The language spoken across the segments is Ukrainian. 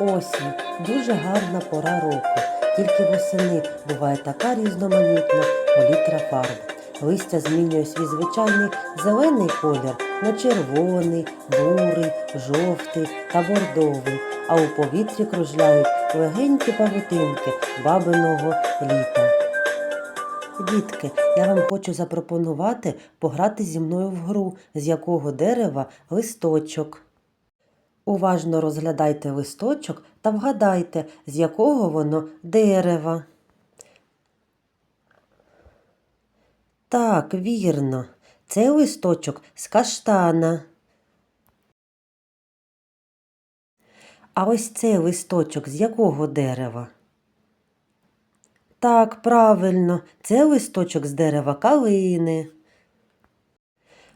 Осінь дуже гарна пора року. Тільки восени буває така різноманітна палітра фарб. Листя змінює свій звичайний зелений колір на червоний, бурий, жовтий та бордовий, а у повітрі кружляють легенькі павутинки бабиного літа. Дітки, я вам хочу запропонувати пограти зі мною в гру, з якого дерева листочок. Уважно розглядайте листочок та вгадайте, з якого воно дерева. Так, вірно, це листочок з каштана. А ось цей листочок з якого дерева? Так, правильно, це листочок з дерева калини.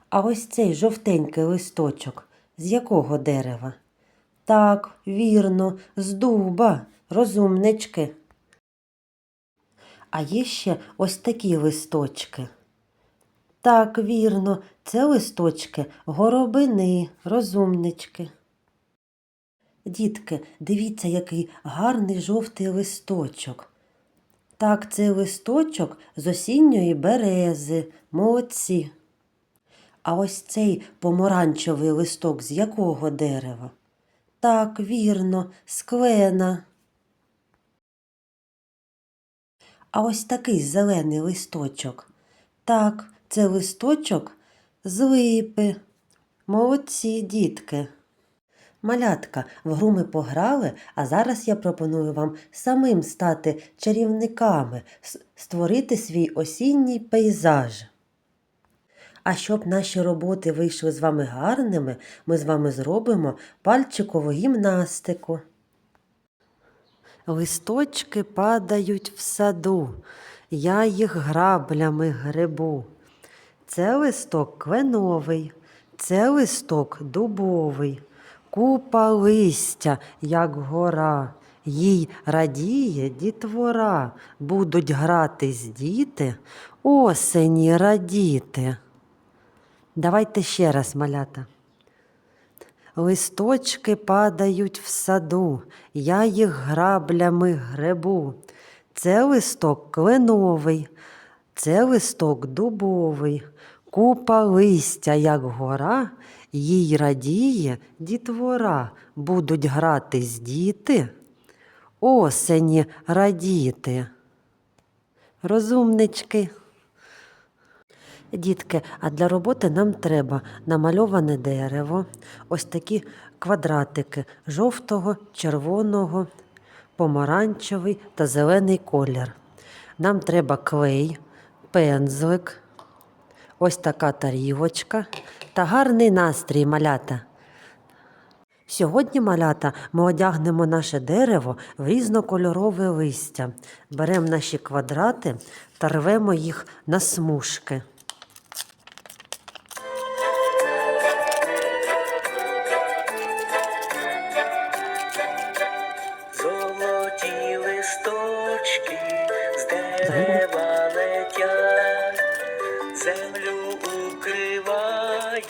А ось цей жовтенький листочок з якого дерева? Так, вірно, з дуба, розумнички. А є ще ось такі листочки. Так, вірно, це листочки горобини, розумнички. Дітки, дивіться, який гарний жовтий листочок. Так, це листочок з осінньої берези, молодці. А ось цей помаранчевий листок з якого дерева? Так, вірно, з клена. А ось такий зелений листочок. Так, це листочок з липи. Молодці, дітки. Малятка, в гру ми пограли, а зараз я пропоную вам самим стати чарівниками, створити свій осінній пейзаж. А щоб наші роботи вийшли з вами гарними, ми з вами зробимо пальчикову гімнастику. Листочки падають в саду, я їх граблями гребу. Це листок кленовий, це листок дубовий, купа листя, як гора. Їй радіє дітвора, будуть гратись діти, осені радіти. Давайте ще раз, малята. Листочки падають в саду, я їх граблями гребу. Це листок кленовий, це листок дубовий, купа листя, як гора, їй радіє дітвора, будуть гратись діти, осені радіти. Розумнички. Дітки, а для роботи нам треба намальоване дерево, ось такі квадратики жовтого, червоного, помаранчевий та зелений колір. Нам треба клей, пензлик, ось така тарілочка та гарний настрій малята. Сьогодні, малята, ми одягнемо наше дерево в різнокольорове листя. Беремо наші квадрати та рвемо їх на смужки.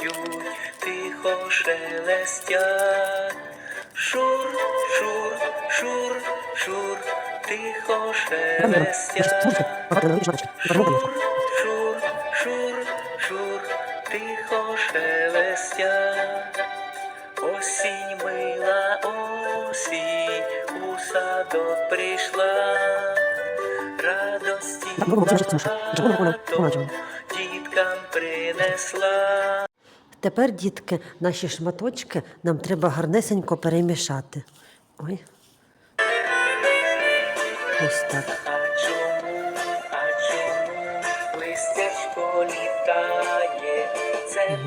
Укривають, тихо шелестять. Шур, шур, шур, шур, тихо шелестять. Шур, шур, шур, шур, тихо шелестять. Осінь мила осінь у садок прийшла, радості багато діткам принесла. Тепер, дітки, наші шматочки нам треба гарнесенько перемішати. Ой. Ось так.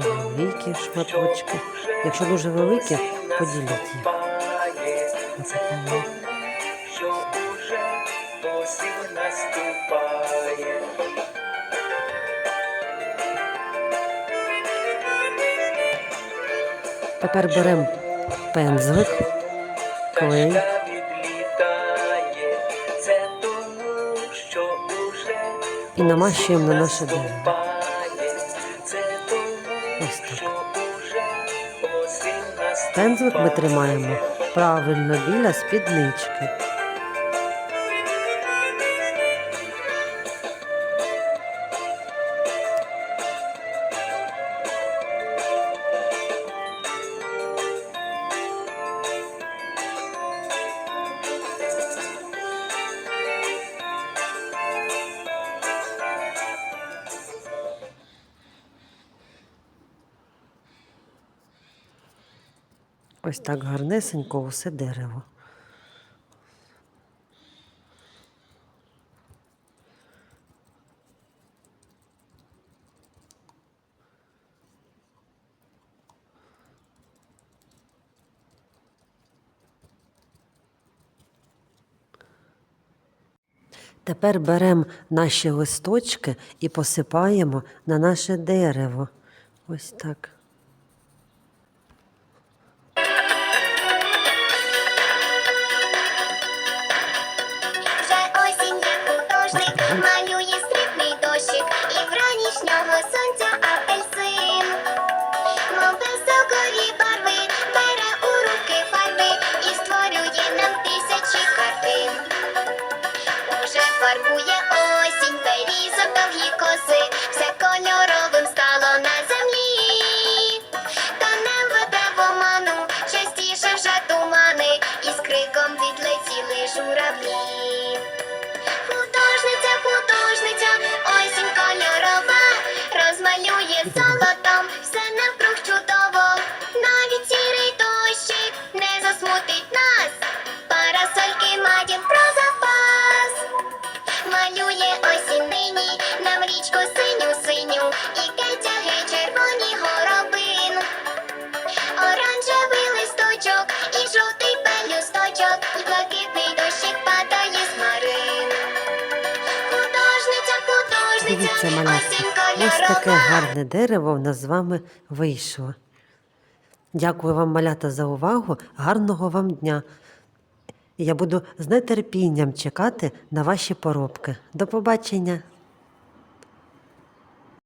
Великі шматочки. Якщо дуже великі, поділіть їх. Це що уже осінь наступає. Тепер беремо пензлик, клей. І намащуємо на наше дерево. Ось так. Пензлик ми тримаємо правильно біля спіднички. Ось так гарнесенько усе дерево. Тепер беремо наші листочки і посипаємо на наше дерево. Ось так. все малятки. Ось таке гарне дерево в нас з вами вийшло. Дякую вам, малята, за увагу, гарного вам дня. Я буду з нетерпінням чекати на ваші поробки. До побачення!